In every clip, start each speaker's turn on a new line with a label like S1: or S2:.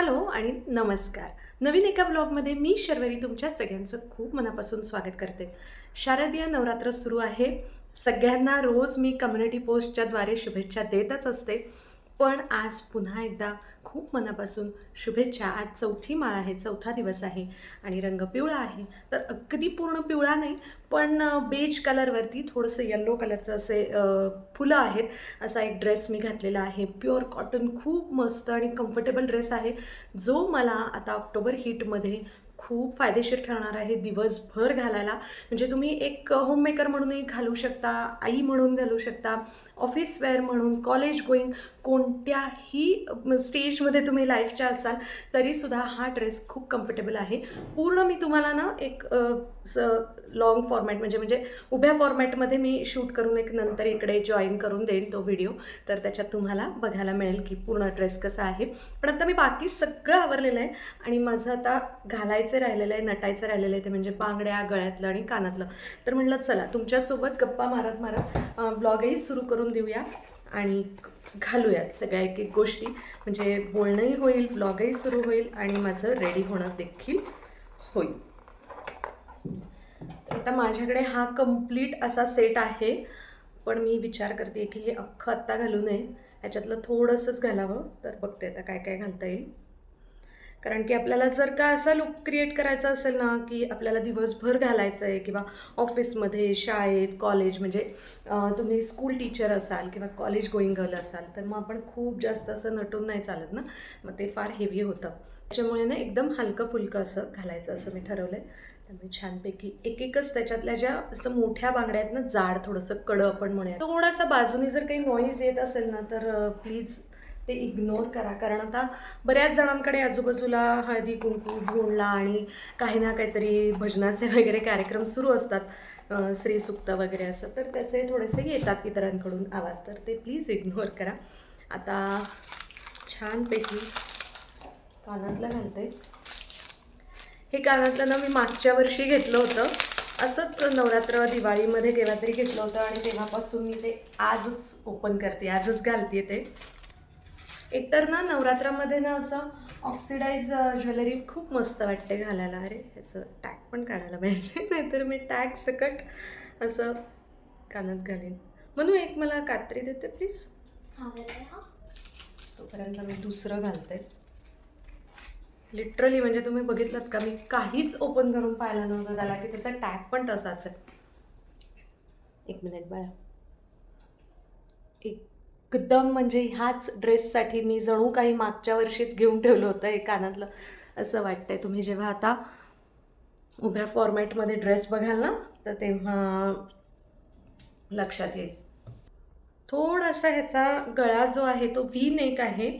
S1: Hello आणि नमस्कार. नवीन एका ब्लॉगमध्ये मी शर्वरी तुमच्या सगळ्यांचं खूप मनापासून स्वागत करते. शारदीय नवरात्र सुरू आहे. सगळ्यांना रोज मी कम्युनिटी पोस्टच्याद्वारे शुभेच्छा देतच असते. पण आज पुन्हा एकदा खूप मनापासून शुभेच्छा. आज चौथी माळ आहे चौथा दिवस आहे आणि रंग पिवळा आहे. तर अगदी पूर्ण पिवळा नाही पण बेज कलरवरती थोडंसं येल्लो कलरचं असे फुलं आहेत. असा एक ड्रेस मी घातलेला आहे. प्युअर कॉटन खूप मस्त आणि कम्फर्टेबल ड्रेस आहे जो मला आता ऑक्टोबर हीटमध्ये खूप फायदेशीर ठरणार आहे दिवसभर घालायला. म्हणजे तुम्ही एक होममेकर म्हणूनही घालू शकता आई म्हणून घालू शकता ऑफिस वेअर म्हणून कॉलेज गोईंग कोणत्याही स्टेजमध्ये तुम्ही लाईफच्या असाल तरीसुद्धा हा ड्रेस खूप कम्फर्टेबल आहे. पूर्ण मी तुम्हाला ना एक लॉंग फॉर्मॅट म्हणजे म्हणजे उभ्या फॉर्मॅटमध्ये मी शूट करून एक नंतर इकडे जॉईन करून देईन तो व्हिडिओ तर त्याच्यात तुम्हाला बघायला मिळेल की पूर्ण ड्रेस कसा आहे. पण आता मी बाकी सगळं आवरलेलं आहे आणि माझं आता घालायचं राहिलेलं आहे नटायचं राहिलेलं आहे ते म्हणजे बांगड्या गळ्यातलं आणि कानातलं. तर म्हटलं चला तुमच्यासोबत गप्पा मारत मारत ब्लॉगही सुरू करून देऊया आणि घालूयात सगळ्या एक एक गोष्टी. म्हणजे बोलणंही होईल ब्लॉगही सुरू होईल आणि माझं रेडी होणं देखील होईल. आता माझ्याकडे हा कंप्लीट असा सेट आहे. पण मी विचार करते की हे अख्खं आत्ता घालू नये. ह्याच्यातलं थोडंसंच घालावं. तर बघते आता काय काय घालता येईल. कारण की आपल्याला जर का असा लुक क्रिएट करायचा असेल ना की आपल्याला दिवसभर घालायचं आहे किंवा ऑफिसमध्ये शाळेत कॉलेज म्हणजे तुम्ही स्कूल टीचर असाल किंवा कॉलेज गोईंग गर्ल असाल तर मग आपण खूप जास्त असं नटून नाही चालत ना. मग ते फार हेवी होतं. त्याच्यामुळे ना एकदम हलकं फुलकं असं घालायचं असं मी ठरवलं आहे त्यामुळे छानपैकी एक एकच त्याच्यातल्या ज्या असं मोठ्या बांगड्या आहेत ना जाड थोडंसं कडं आपण म्हणूया थोडासा बाजूनी जर काही नॉईज येत असेल ना तर प्लीज ते इग्नोर करा. कारण आता बऱ्याच जणांकडे आजूबाजूला हळदी कुंकू भोंडला आणि काही ना काहीतरी भजनाचे वगैरे कार्यक्रम सुरू असतात. अं, वगैरे असं. तर त्याचे थोडेसे येतात इतरांकडून आवाज. तर ते प्लीज इग्नोर करा. आता छानपैकी कानातलं घालते. हे कानातलं ना मी मागच्या वर्षी घेतलं होतं. असंच नवरात्र दिवाळीमध्ये केव्हा तरी घेतलं होतं आणि तेव्हापासून मी ते आजच ओपन करते आजच घालते ते. एकतर ना नवरात्रामध्ये ना असं ऑक्सिडाईज ज्वेलरी खूप मस्त वाटते घालायला. अरे ह्याचं टॅग पण काढायला पाहिजे नाहीतर मी टॅग सकट असं कानात घालीन. म्हणू एक मला कात्री देते प्लीज तोपर्यंत मी दुसरं घालते. लिटरली म्हणजे तुम्ही बघितलात का मी काहीच ओपन करून पाहिलं नव्हतं त्याला की त्याचा टॅग पण तसाच आहे. एक मिनिट बाळा. एकदम म्हणजे ह्याच ड्रेससाठी मी जणू काही मागच्या वर्षीच घेऊन ठेवलं होतं हे कानातलं. असं वाटतंय तुम्ही जेव्हा आता उभ्या फॉर्मॅटमध्ये ड्रेस बघाल ना तर तेव्हा लक्षात येईल. थोडासा ह्याचा गळा जो आहे तो व्ही नेक आहे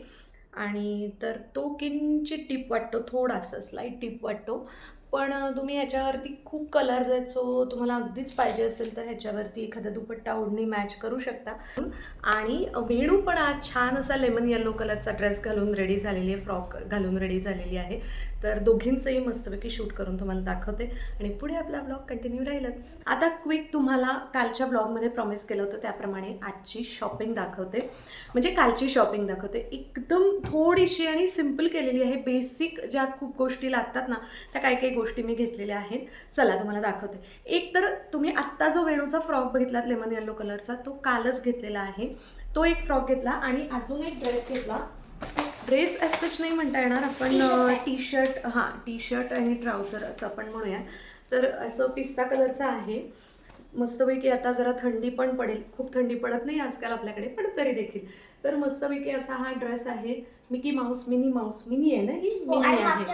S1: आणि तर तो किंचित टिप वाटतो थोडासा स्लाईट टिप वाटतो. पण तुम्ही ह्याच्यावरती खूप कलर जायचो तुम्हाला अगदीच पाहिजे असेल तर ह्याच्यावरती एखादा दुपट्टा ओढणी मॅच करू शकता. आणि वेणू पण आज छान असा लेमन येलो कलरचा ड्रेस घालून रेडी झालेली आहे फ्रॉक घालून रेडी झालेली आहे. तर दोघींचंही मस्तपैकी शूट करून तुम्हाला दाखवते. आणि पुढे आपला ब्लॉग कंटिन्यू राहीलच. आता क्विक तुम्हाला कालच्या ब्लॉगमध्ये प्रॉमिस केलं होतं त्याप्रमाणे आजची शॉपिंग दाखवते. म्हणजे कालची शॉपिंग दाखवते. एकदम थोडीशी आणि सिंपल केलेली आहे. बेसिक ज्या खूप गोष्टी लागतात ना त्या काही काही गोष्टी मी घेतलेल्या आहेत. चला तुम्हाला दाखवते. एक तर तुम्ही आत्ता जो वेणूचा फ्रॉक बघितलात लेमन येलो कलरचा तो कालच घेतलेला आहे. तो एक फ्रॉक घेतला आणि अजून एक ड्रेस घेतला. ड्रेस सच नाही म्हणता येणार आपण टी शर्ट हां टी शर्ट आणि ट्राउझर असं आपण म्हणूया तर असं पिस्ता कलरचं आहे. मस्तपैकी आता जरा थंडी पण पडेल. खूप थंडी पडत नाही आजकाल आपल्याकडे पण तरी देखील. तर मस्तपैकी असा हा ड्रेस आहे. Mickey Mouse Minnie Mouse Minnie आहे ना ही?
S2: हो,
S1: मिनी आहे.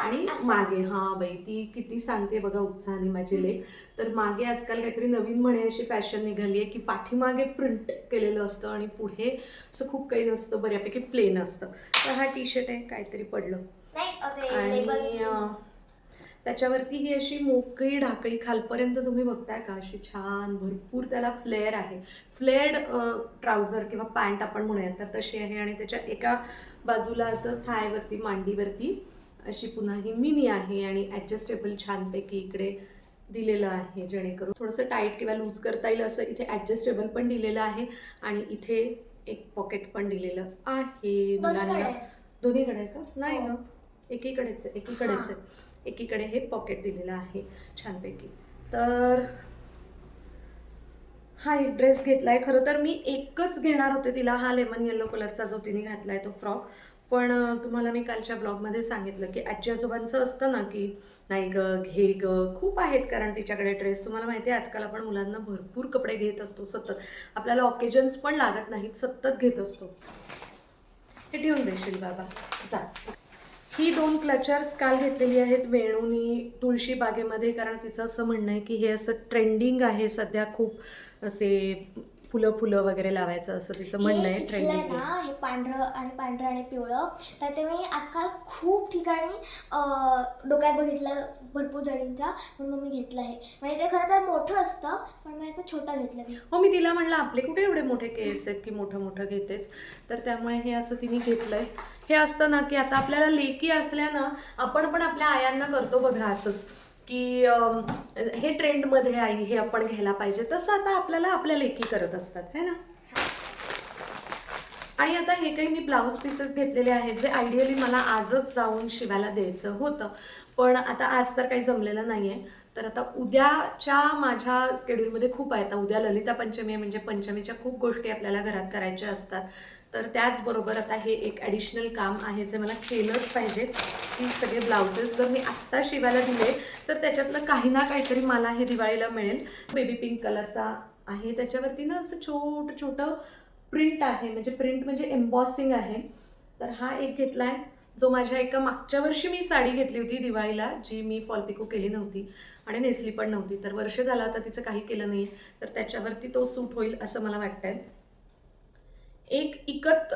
S1: आणि. मागे हा बाई ती किती सांगते बघा उत्साहाने माझी लेख तर मागे आजकाल काहीतरी नवीन म्हणे अशी फॅशन निघाली आहे की पाठीमागे प्रिंट केलेलं असतं आणि पुढे असं खूप काही नसतं बऱ्यापैकी प्लेन असतं. तर हा टी शर्ट आहे काहीतरी पडलं. आणि त्याच्यावरती ही अशी मोकळी ढाकळी खालपर्यंत तुम्ही बघताय का? अशी छान भरपूर त्याला फ्लेअर आहे. फ्लेअर्ड ट्राउझर किंवा पॅन्ट आपण म्हणूयात तर तशी आहे आणि त्याच्या एका बाजूला असं थायवरती मांडीवरती अशी पुन्हा ही मिनी आहे आणि ॲडजस्टेबल छानपैकी इकडे दिलेलं आहे जेणेकरून थोडंसं टाईट किंवा लूज करता येईल असं इथे ॲडजस्टेबल पण दिलेलं आहे आणि इथे एक पॉकेट पण दिलेलं आहे. मुलांना
S2: दोन्हीकडे.
S1: का? नाही
S2: हो.
S1: ग. एकीकडेच आहे एकीकडेच आहे. एकीकडे हे पॉकेट दिलेलं आहे छानपैकी. तर हा एक ड्रेस घेतला आहे खरं तर मी एकच घेणार होते तिला. हा लेमन येलो कलरचा जो तिने घातला आहे तो फ्रॉक पण तुम्हाला मी कालच्या ब्लॉगमध्ये सांगितलं की आजी आजोबांचं असतं ना की नाही ग घे ग. खूप आहेत कारण तिच्याकडे ड्रेस तुम्हाला माहिती आहे आजकाल आपण मुलांना भरपूर कपडे घेत असतो सतत. आपल्याला ऑकेजन्स पण लागत नाहीत सतत घेत असतो. हे ठेवून देशील बाबा. जा. ही दोन क्लचर्स काल घेतलेली आहेत वेणूनी तुळशी बागेमध्ये कारण तिचं असं म्हणणं आहे की हे असं ट्रेंडिंग आहे सध्या खूप असे फुलं फुलं वगैरे लावायचं असं तिचं म्हणणं आहे
S2: आहे.
S1: ट्रेंडिंग
S2: ना हे पांढरं आणि पांढरं आणि पिवळं. तर ते मी आजकाल खूप ठिकाणी डोक्यात बघितलं भरपूर जणींच्या म्हणून मग मी घेतलं आहे. म्हणजे ते खरं तर मोठं असतं पण मी याचं छोटं घेतलं
S1: हो मी तिला म्हणलं आपले कुठे एवढे मोठे केस आहेत की मोठं मोठं घेतेस? तर त्यामुळे हे असं तिने घेतलंय. हे असतं ना की आता आपल्याला लेकी असल्या ना आपण पण आपल्या आयांना करतो बघा असंच. की हे ट्रेंडमध्ये आई हे आपण घ्यायला पाहिजे. तसं आता आपल्याला आपल्या लेकी करत असतात है ना? आणि आता हे काही मी ब्लाऊज पीसेस घेतलेले आहेत जे आयडियली मला आजच जाऊन शिवायला द्यायचं होतं. पण आता आज तर काही जमलेलं नाही आहे तर आता उद्याच्या माझ्या स्केड्यूलमध्ये खूप आहेत. आता उद्या ललिता पंचमी आहे म्हणजे पंचमीच्या खूप गोष्टी आपल्याला घरात करायच्या असतात. तर त्याचबरोबर आता हे एक ॲडिशनल काम आहे जे मला केलंच पाहिजे की सगळे ब्लाउजेस जर मी आत्ता शिवायला दिले तर त्याच्यातलं काही ना काहीतरी मला हे दिवाळीला मिळेल. बेबी पिंक कलरचा आहे. त्याच्यावरती ना असं छोटं छोटं प्रिंट आहे. म्हणजे प्रिंट म्हणजे एम्बॉसिंग आहे. तर हा एक घेतला आहे जो माझ्या एका मागच्या वर्षी मी साडी घेतली होती दिवाळीला जी मी फॉलपिको केली नव्हती आणि नेसली पण नव्हती. तर वर्ष झालं आता तिचं काही केलं नाही तर त्याच्यावरती तो सूट होईल असं मला वाटतंय. एक इकत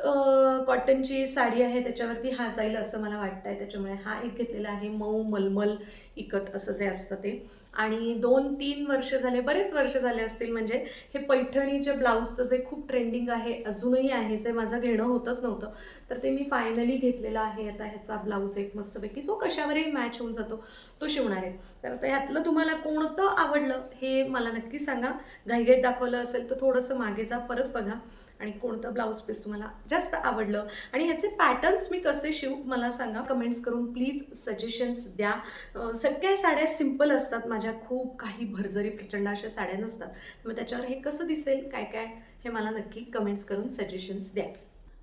S1: कॉटनची साडी आहे त्याच्यावरती हा जाईल असं मला वाटतंय. त्याच्यामुळे हा एक घेतलेला आहे मऊ मलमल इकत असं जे असतं ते. आणि दोन तीन वर्ष झाले बरेच वर्ष झाले असतील म्हणजे हे पैठणीचे ब्लाऊजचं जे खूप ट्रेंडिंग आहे अजूनही आहे जे माझं घेणं होतच नव्हतं तर ते मी फायनली घेतलेलं आहे. आता ह्याचा ब्लाऊज एक मस्तपैकी जो कशावरही मॅच होऊन जातो तो शिवणार आहे. तर आता ह्यातलं तुम्हाला कोणतं आवडलं हे मला नक्की सांगा. घाईघाईत दाखवलं असेल तर थोडंसं मागे जा परत बघा. आणि कोणतं ब्लाऊज पीस तुम्हाला जास्त आवडलं. आणि ह्याचे पॅटर्न्स मी कसे शिवू मला सांगा. कमेंट्स करून प्लीज सजेशन्स द्या. सगळ्या साड्या सिंपल असतात. माझ्या खूप काही भरजरी प्रचंड अशा साड्या नसतात. मग त्याच्यावर हे कसं दिसेल काय काय हे मला नक्की कमेंट्स करून सजेशन्स द्या.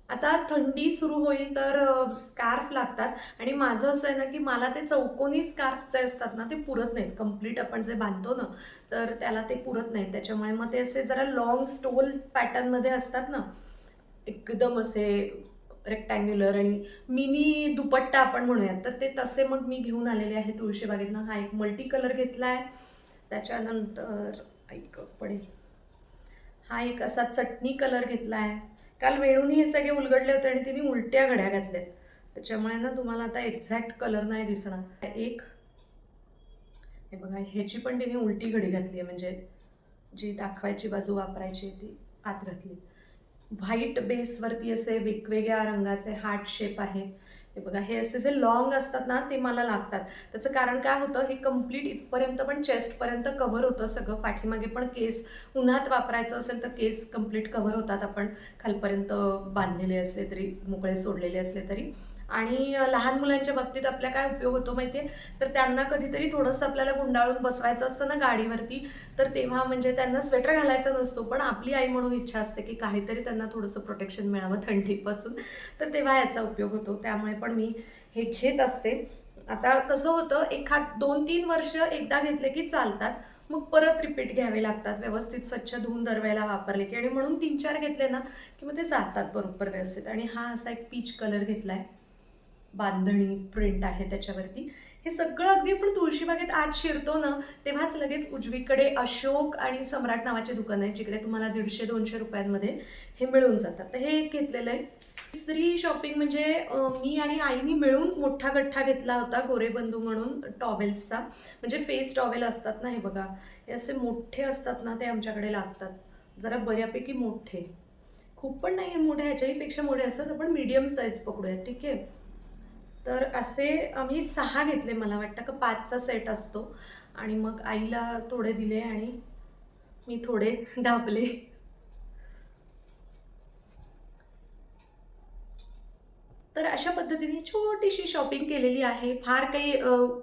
S1: आता थंडी सुरू होईल तर स्कार्फ लागतात. आणि माझं असं आहे ना की मला ते चौकोनी स्कार्फ जे असतात ना ते पुरत नाहीत. कंप्लीट आपण जे बांधतो ना तर त्याला ते पुरत नाहीत. त्याच्यामुळे मग ते असे जरा लॉंग स्टोल पॅटर्नमध्ये असतात ना एकदम असे रेक्टँग्युलर आणि मिनी दुपट्टा आपण म्हणूयात. तर ते तसे मग मी घेऊन आलेले आहे तुळशीबागेतनं हा एक मल्टी कलर घेतला आहे त्याच्यानंतर ऐक पडेल. हा एक असा चटणी कलर घेतला आहे काल वेणूनी हे सगळे उलगडले होते आणि तिने उलट्या घड्या घातल्यात. त्याच्यामुळे ना तुम्हाला आता एक्झॅक्ट कलर नाही दिसणार. एक हे बघा ह्याची पण तिने उलटी घडी घातली आहे म्हणजे जी दाखवायची बाजू वापरायची आहे ती आत घातली. व्हाईट बेसवरती असे वेगवेगळ्या रंगाचे हार्ट शेप आहे. हे बघा हे असे जे लॉंग असतात ना ते मला लागतात. त्याचं कारण काय होतं हे कंप्लीट इथपर्यंत पण चेस्टपर्यंत कव्हर होतं सगळं. पाठीमागे पण केस उन्हात वापरायचं असेल तर केस कंप्लीट कव्हर होतात आपण. खालपर्यंत बांधलेले असले तरी मोकळे सोडलेले असले तरी. आणि लहान मुलांच्या बाबतीत आपल्या काय उपयोग होतो माहिती आहे तर त्यांना कधीतरी थोडंसं आपल्याला गुंडाळून बसवायचं असतं ना गाडीवरती. तर तेव्हा म्हणजे त्यांना स्वेटर घालायचा नसतो. पण आपली आई म्हणून इच्छा असते की काहीतरी त्यांना थोडंसं प्रोटेक्शन मिळावं थंडीपासून. तर तेव्हा याचा उपयोग होतो. त्यामुळे पण मी हे घेत असते. आता कसं होतं एखाद दोन तीन वर्ष एकदा घेतले की चालतात. मग परत रिपीट घ्यावे लागतात. व्यवस्थित स्वच्छ धुवून दरवेळेला वापरले की आणि म्हणून तीन चार घेतले ना की मग ते जातात बरोबर व्यवस्थित. आणि हा असा एक पीच कलर घेतला आहे बांधणी प्रिंट आहे त्याच्यावरती. हे सगळं अगदी आपण तुळशीबागेत आज शिरतो ना तेव्हाच लगेच उजवीकडे अशोक आणि सम्राट नावाचे दुकान आहे जिकडे तुम्हाला दीडशे दोनशे रुपयांमध्ये हे मिळून जातात. तर हे एक घेतलेलं आहे. तिसरी शॉपिंग म्हणजे मी आणि आईनी मिळून मोठा गठ्ठा घेतला होता गोरेबंधू म्हणून टॉवेल्सचा. म्हणजे फेस टॉवेल असतात ना हे बघा. हे असे मोठे असतात ना ते आमच्याकडे लागतात. जरा बऱ्यापैकी मोठे. खूप पण नाही आहे मोठे ह्याच्याहीपेक्षा मोठे असतात आपण मीडियम साईज पकडूयात ठीक आहे? तर असे आम्ही सहा घेतले मला वाटतं का पाचचा सेट असतो. आणि मग आईला थोडे दिले आणि मी थोडे डाबले तर अशा पद्धतीने छोटीशी शॉपिंग केलेली आहे. फार काही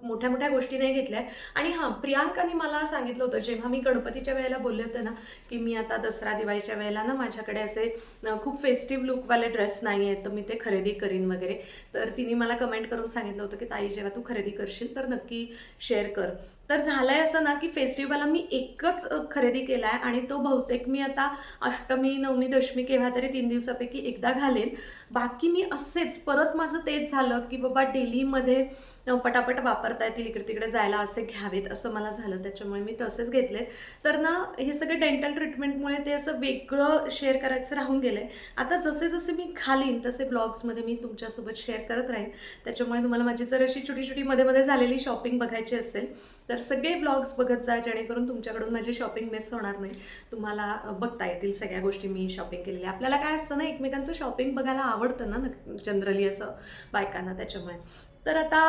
S1: मोठ्या मोठ्या गोष्टी नाही घेतल्या. आणि हां प्रियांकाने मला सांगितलं होतं जेव्हा मी गणपतीच्या वेळेला बोलले होते ना की मी आता दसरा दिवाळीच्या वेळेला ना माझ्याकडे असे खूप फेस्टिव्ह लुकवाले ड्रेस नाही आहेत तर मी ते खरेदी करीन वगैरे. तर तिने मला कमेंट करून सांगितलं होतं की ताई जेव्हा तू खरेदी करशील तर नक्की शेअर कर. तर झालं आहे असं ना की फेस्टिवलला मी एकच खरेदी केला आहे आणि तो बहुतेक मी आता अष्टमी नवमी दशमी केव्हा तरी तीन दिवसापैकी एकदा घालेन. बाकी मी असेच परत माझं तेच झालं की बाबा डेलीमध्ये अ, पटापट वापरता येतील इकडे तिकडे जायला असे घ्यावेत असं मला झालं. त्याच्यामुळे मी तसेच घेतले. तर ना हे सगळे डेंटल ट्रीटमेंटमुळे ते असं वेगळं शेअर करायचं राहून गेलं आहे आता जसे जसे मी खालीन तसे ब्लॉग्समध्ये मी तुमच्यासोबत शेअर करत राहीन. त्याच्यामुळे तुम्हाला माझी जर अशी छोटी छोटी मध्ये मध्ये झालेली शॉपिंग बघायची असेल तर सगळे व्लॉग्स बघत जा जेणेकरून तुमच्याकडून माझी शॉपिंग मिस होणार नाही. तुम्हाला बघता येतील सगळ्या गोष्टी मी शॉपिंग केलेल्या. आपल्याला काय असतं ना एकमेकांचं शॉपिंग बघायला आवडतं ना जनरली असं बायकांना त्याच्यामुळे. तर आता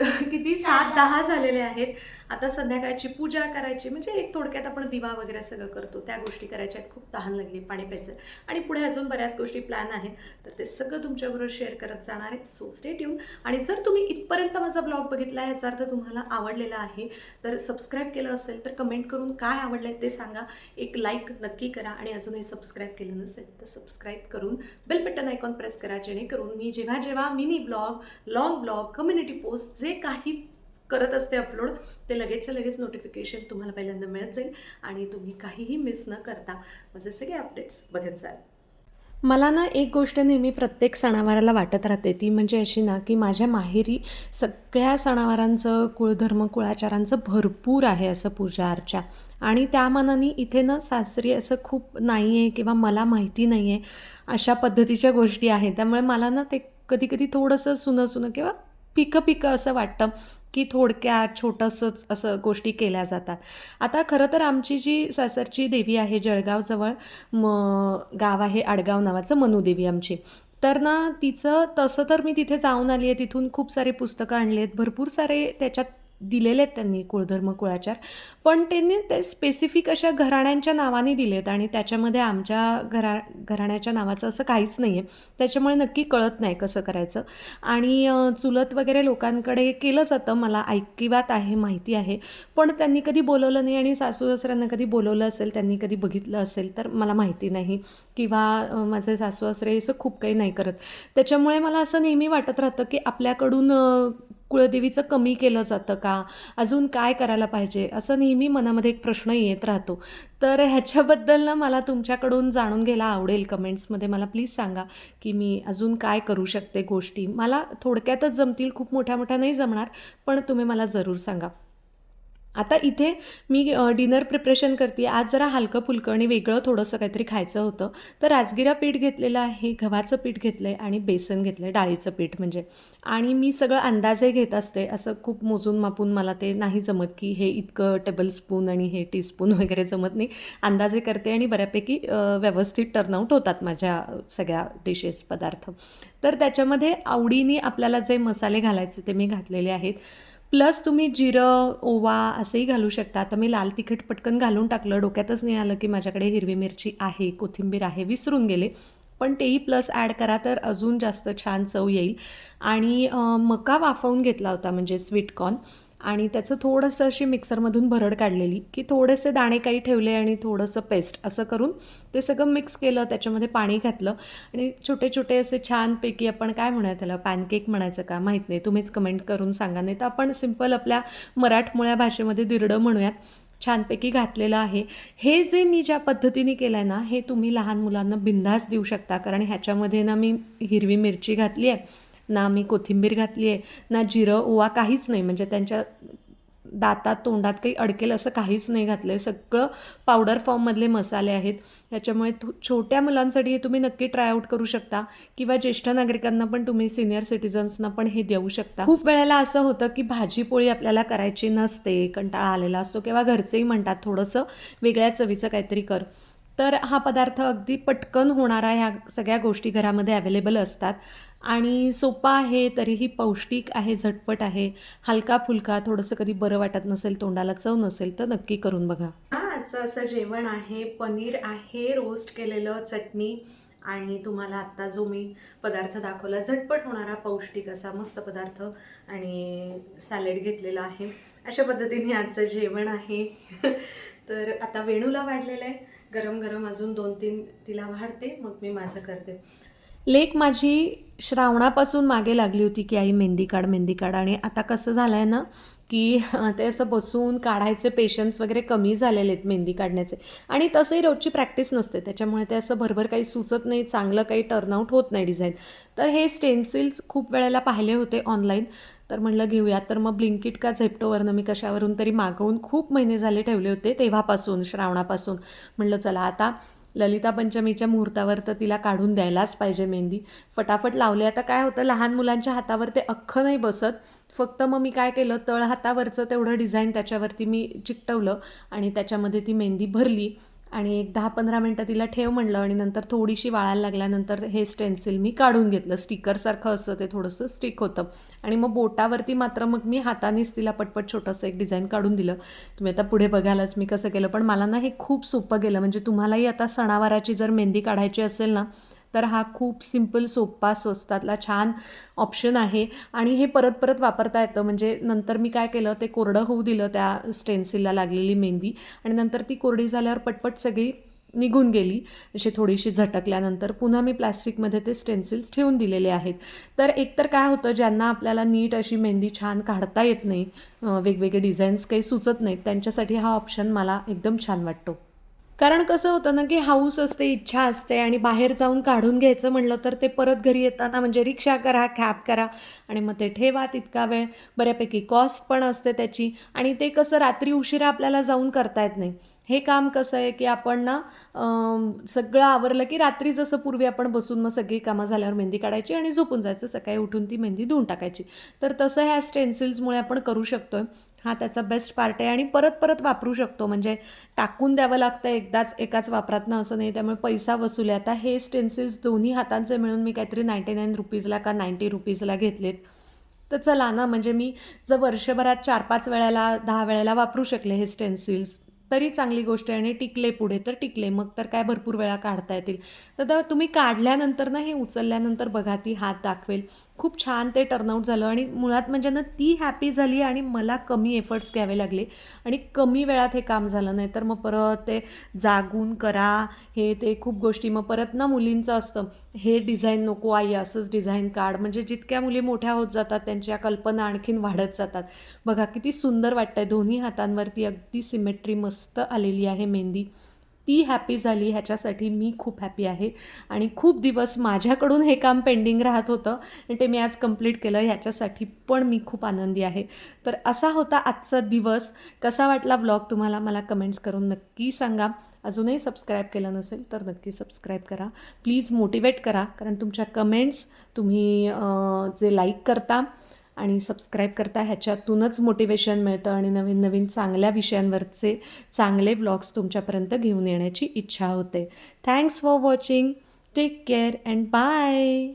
S1: किती सात दहा. झालेले आहेत. आता संध्याकाळची पूजा करायची म्हणजे एक थोडक्यात आपण दिवा वगैरे सगळं करतो. त्या गोष्टी करायच्या आहेत. खूप तहान लागली पाणी प्यायचं. आणि पुढे अजून बऱ्याच गोष्टी प्लॅन आहेत. तर ते सगळं तुमच्याबरोबर शेअर करत जाणार आहे सो स्टे ट्यून आणि जर तुम्ही इथपर्यंत माझा ब्लॉग बघितला याचा अर्थ तुम्हाला आवडलेला आहे तर सबस्क्राईब केलं असेल तर कमेंट करून काय आवडलं आहे ते सांगा. एक लाईक नक्की करा आणि अजूनही सबस्क्राईब केलं नसेल तर सबस्क्राईब करून बेल बटन आयकॉन प्रेस करा. जेणेकरून मी जेव्हा जेव्हा mini blog long blog community post जे काही करत असते अपलोड ते लगेचच्या लगेच नोटिफिकेशन तुम्हाला पहिल्यांदा मिळत जाईल आणि तुम्ही काहीही मिस न करता माझे सगळे अपडेट्स बघत जाल. मला ना एक गोष्ट नेहमी प्रत्येक सणावाराला वाटत राहते ती म्हणजे अशी ना की माझ्या माहेरी सगळ्या सणावारांचं कुळधर्म कुळाचारांचं भरपूर आहे असं पूजा अर्चा. आणि त्या मानाने इथे ना सासरी असं खूप नाही आहे किंवा मला माहिती नाही आहे अशा पद्धतीच्या गोष्टी आहेत. त्यामुळे मला ना ते कधी कधी थोडंसं सुनं सुनं किंवा पिकं पिकं असं वाटतं की थोडक्यात छोटंसंच असं गोष्टी केल्या जातात. आता खरं तर आमची जी सासरची देवी आहे जळगावजवळ म गाव आहे आडगाव नावाचं मनुदेवी आमची. तर ना तिचं तसं तर मी तिथे जाऊन आली आहे तिथून खूप सारे पुस्तकं आणली आहेत भरपूर सारे त्याच्यात दिलेले आहेत त्यांनी कुळधर्म कुळाचार. पण त्यांनी ते स्पेसिफिक अशा घराण्यांच्या नावाने दिलेत आणि त्याच्यामध्ये आमच्या घरा घराण्याच्या नावाचं असं काहीच नाही आहे त्याच्यामुळे नक्की कळत नाही कसं करायचं. आणि चुलत वगैरे लोकांकडे केलं जातं. मला ऐकिवात आहे माहिती आहे. पण त्यांनी कधी बोलवलं नाही आणि सासू सासऱ्यांना कधी बोलवलं असेल त्यांनी कधी बघितलं असेल तर मला माहिती नाही. किंवा माझे सासू सासरे असं खूप काही नाही करत. त्याच्यामुळे मला असं नेहमी वाटत राहतं की आपल्याकडून कुळदेवीचं कमी केलं जातं का? अजून काय करायला पाहिजे? असं नेहमी मनामध्ये एक प्रश्न येत राहतो. तर ह्याच्याबद्दल ना मला तुमच्याकडून जाणून घ्यायला आवडेल कमेंट्समध्ये. मला प्लीज सांगा की मी अजून काय करू शकते गोष्टी. मला थोडक्यातच जमतील खूप मोठ्या मोठ्या नाही जमणार पण तुम्ही मला जरूर सांगा. आता इथे मी डिनर प्रिपरेशन करते आज जरा हलकं फुलकं आणि वेगळं थोडंसं काहीतरी खायचं होतं. तर राजगिरा पीठ घेतलेलं आहे गव्हाचं पीठ घेतलं आहे आणि बेसन घेतलं आहे डाळीचं पीठ म्हणजे. आणि मी सगळं अंदाजे घेत असते. असं खूप मोजून मापून मला ते नाही जमत की हे इतकं टेबल स्पून आणि हे टीस्पून वगैरे जमत नाही. अंदाजे करते आणि बऱ्यापैकी व्यवस्थित टर्नआउट होतात माझ्या सगळ्या डिशेस पदार्थ. तर त्याच्यामध्ये आवडीने आपल्याला जे मसाले घालायचे ते मी घातलेले आहेत. प्लस तुम्ही जिरं ओवा असंही घालू शकता. आता मी लाल तिखट पटकन घालून टाकलं. डोक्यातच नाही आलं की माझ्याकडे हिरवी मिरची आहे कोथिंबीर आहे विसरून गेले. पण तेही प्लस ॲड करा तर अजून जास्त छान चव येईल. आणि मका वाफवून घेतला होता म्हणजे स्वीटकॉर्न आणि त्याचं थोडंसं अशी मिक्सरमधून भरड काढलेली की थोडेसे दाणे काही ठेवले आणि थोडंसं पेस्ट असं करून ते सगळं मिक्स केलं त्याच्यामध्ये पाणी घातलं आणि छोटे छोटे असे छानपैकी आपण काय म्हणूया त्याला पॅनकेक म्हणायचं का माहीत नाही तुम्हीच कमेंट करून सांगा. नाही तर आपण सिंपल आपल्या मराठमोळ्या भाषेमध्ये दिरडं म्हणूयात छानपैकी घातलेलं आहे. हे जे मी ज्या पद्धतीने केलं आहे ना हे तुम्ही लहान मुलांना बिंधास देऊ शकता कारण ह्याच्यामध्ये ना मी हिरवी मिरची घातली आहे ना मी कोथिंबीर घातली आहे ना जिरं ओवा काहीच नाही. म्हणजे त्यांच्या दातात तोंडात काही अडकेल असं काहीच नाही घातलं आहे सगळं पावडर फॉर्ममधले मसाले आहेत. त्याच्यामुळे छोट्या मुलांसाठी हे तुम्ही नक्की ट्राय आऊट करू शकता. किंवा ज्येष्ठ नागरिकांना पण तुम्ही सिनियर सिटिझन्सना पण हे देऊ शकता. खूप वेळेला असं होतं की भाजी पोळी आपल्याला करायची नसते कंटाळा आलेला असतो. किंवा घरचेही म्हणतात थोडंसं वेगळ्या चवीचं काहीतरी कर. तर हा पदार्थ अगदी पटकन होणारा ह्या सगळ्या गोष्टी घरामध्ये अवेलेबल असतात. आणि सोपा आहे तरीही पौष्टिक आहे झटपट आहे. हलका फुलका थोडंसं कधी बरं वाटत नसेल तोंडाला चव नसेल तर नक्की करून बघा. आजचं असं जेवण आहे. पनीर आहे रोस्ट केलेलं चटणी. आणि तुम्हाला आत्ता जो मी पदार्थ दाखवला झटपट होणारा पौष्टिक असा मस्त पदार्थ आणि सॅलेड घेतलेला आहे. अशा पद्धतीने आजचं जेवण आहे. तर आता वेणूला वाढलेलं आहे. गरम गरम अजून दोन तीन तिला वाढते मग मी माझं करते. लेक माझी श्रावणापासून मागे लागली होती की आई मेहंदी काढ मेहंदी काढ. आणि आता कसं झालं आहे ना की ते असं बसून काढायचे पेशन्स वगैरे कमी झालेले आहेत मेहंदी काढण्याचे. आणि तसंही रोजची प्रॅक्टिस नसते. त्याच्यामुळे ते असं भरभर काही सुचत नाही चांगलं काही टर्नआउट होत नाही डिझाईन तर हे स्टेन्सिल्स खूप वेळेला पाहिले होते ऑनलाईन तर म्हणलं घेऊयात. तर मग ब्लिंकिट का झेप्टोवरनं मी कशावरून तरी मागवून खूप महिने झाले ठेवले होते तेव्हापासून श्रावणापासून. म्हणलं चला आता ललिता पंचमीच्या मुहूर्तावर तर तिला काढून द्यायलाच पाहिजे मेहंदी. फटाफट लावले. आता काय होतं लहान मुलांच्या हातावर ते अख्खं नाही बसत. फक्त मग मी काय केलं तळ हातावरचं तेवढं डिझाईन त्याच्यावरती मी चिकटवलं आणि त्याच्यामध्ये ती मेहंदी भरली. आणि एक दहा पंधरा मिनटं तिला ठेव म्हणलं आणि नंतर थोडीशी वाळायला लागल्यानंतर हे स्टेन्सिल मी काढून घेतलं. स्टिकरसारखं असं ते थोडंसं स्टिक होतं. आणि मग बोटावरती मात्र मग मी हातानेच तिला पटपट छोटंसं एक डिझाईन काढून दिलं. तुम्ही आता पुढे बघायलाच मी कसं केलं. पण मला ना हे खूप सोपं गेलं. म्हणजे तुम्हालाही आता सणावाराची जर मेहंदी काढायची असेल ना तर हा खूप सिंपल सोपा स्वस्तातला छान ऑप्शन आहे. आणि हे परत परत वापरता येतं. म्हणजे नंतर मी काय केलं ते कोरडं होऊ दिलं त्या स्टेन्सिलला लागलेली मेहंदी. आणि नंतर ती कोरडी झाल्यावर पटपट सगळी निघून गेली. अशी थोडीशी झटकल्यानंतर पुन्हा मी प्लॅस्टिकमध्ये ते स्टेन्सिल्स ठेवून दिलेले आहेत. तर एकतर काय होतं ज्यांना आपल्याला नीट अशी मेहंदी छान काढता येत नाही वेगवेगळे डिझाईन्स काही सुचत नाहीत त्यांच्यासाठी हा ऑप्शन मला एकदम छान वाटतो. कारण कसं होतं ना की हाऊस असते इच्छा असते आणि बाहेर जाऊन काढून घ्यायचं म्हणलं तर ते परत घरी येताना म्हणजे रिक्षा करा कॅब करा आणि मग ते ठेवा तितका वेळ. बऱ्यापैकी कॉस्ट पण असते त्याची आणि ते कसं रात्री उशिरा आपल्याला जाऊन करता येत नाही. हे काम कसं आहे की आपण ना सगळं आवरलं की रात्री जसं पूर्वी आपण बसून मग सगळी कामं झाल्यावर मेहंदी काढायची आणि झोपून जायचं. सकाळी उठून ती मेहंदी धुवून टाकायची. तर तसं ह्या स्टेन्सिल्समुळे आपण करू शकतो आहे हा त्याचा बेस्ट पार्ट आहे आणि परत परत वापरू शकतो. म्हणजे टाकून द्यावं लागतं एकदाच एकाच वापरातनं असं नाही. त्यामुळे पैसा वसूल आहे. आता हे स्टेन्सिल्स दोन्ही हातांचे मिळून मी काहीतरी नाईंटी नाईन रुपीजला का नाईंटी रुपीजला घेतलेत. तर चला ना म्हणजे मी जर वर्षभरात चार पाच वेळेला दहा वेळेला वापरू शकले हे स्टेन्सिल्स तरी चांगली गोष्ट आहे आणि टिकले पुढे तर टिकले मग तर काय भरपूर वेळा काढता येतील. तर तुम्ही काढल्यानंतर ना हे उचलल्यानंतर बघा ती हात दाखवेल. खूप छान ते टर्नआउट झालं आणि मुळात म्हणजे ना ती हॅपी झाली आणि मला कमी एफर्ट्स घ्यावे लागले. आणि कमी वेळात हे काम झालं नाही तर मग परत ते जागून करा हे ते खूप गोष्टी. मग परत ना मुलींचं असतं हे डिझाईन नको आई असंच डिझाईन काढ. म्हणजे जितक्या मुली मोठ्या होत जातात त्यांच्या कल्पना आणखीन वाढत जातात. बघा किती सुंदर वाटतंय दोन्ही हातांवरती अगदी सिमेट्री मस्त जास्त आलेली आहे मेहंदी. ती हॅपी झाली ह्याच्यासाठी मी खूप हॅपी आहे. आणि खूप दिवस माझ्याकडून हे काम पेंडिंग राहत होतं. आणि ते मी आज कंप्लीट केलं ह्याच्यासाठी पण मी खूप आनंदी आहे. तर असा होता आजचा दिवस. कसा वाटला व्लॉग तुम्हाला मला कमेंट्स करून नक्की सांगा. अजूनही सबस्क्राईब केलं नसेल तर नक्की सबस्क्राईब करा. प्लीज मोटिवेट करा कारण तुमच्या कमेंट्स तुम्ही जे लाईक करता आणि सबस्क्राईब करता ह्याच्यातूनच मोटिवेशन मिळतं आणि नवीन नवीन चांगल्या विषयांवरचे चांगले व्लॉग्स तुमच्यापर्यंत घेऊन येण्याची इच्छा होते. Thanks for watching take care and bye